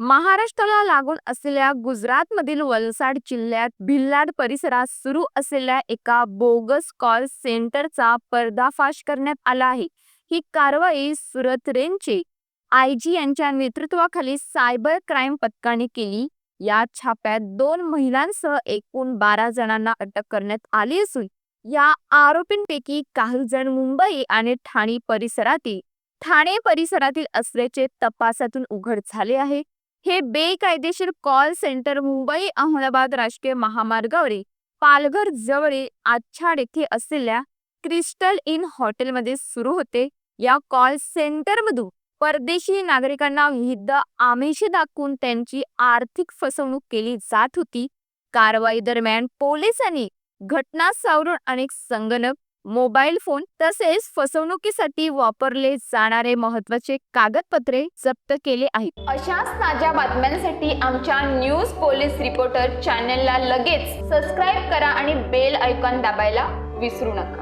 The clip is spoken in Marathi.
महाराष्ट्राला लागून असलेल्या गुजरातमधील वलसाड जिल्ह्यात भिल्लाड परिसरात सुरू असलेल्या एका बोगस कॉल सेंटरचा पर्दाफाश करण्यात आला आहे. ही कारवाई सुरत रेंजचे आय जी यांच्या नेतृत्वाखाली सायबर क्राईम पथकाने केली. या छाप्यात दोन महिलांसह एकूण बारा जणांना अटक करण्यात आली असून या आरोपींपैकी काही जण मुंबई आणि ठाणे परिसरातील ठाणे परिसरातील असल्याचे तपासातून उघड झाले आहे. हे बेकायदेशीर कॉल सेंटर मुंबई अहमदाबाद राष्ट्रीय महामार्गावरील पालघर जवळील आच्छाड येथे असलेल्या क्रिस्टल इन हॉटेलमध्ये सुरू होते. या कॉल सेंटरमधून परदेशी नागरिकांना विविध आमिषे दाखवून त्यांची आर्थिक फसवणूक केली जात होती. कारवाई दरम्यान पोलिसांनी घटना सावरून अनेक संगणक मोबाईल फोन तसेच फसवणुकीसाठी वापरले जाणारे महत्त्वाचे कागदपत्रे जप्त केले आहेत. अशाच ताज्या बातम्यांसाठी आमच्या न्यूज पोलीस रिपोर्टर चॅनलला लगेच सबस्क्राईब करा आणि बेल आयकॉन दाबायला विसरू नका.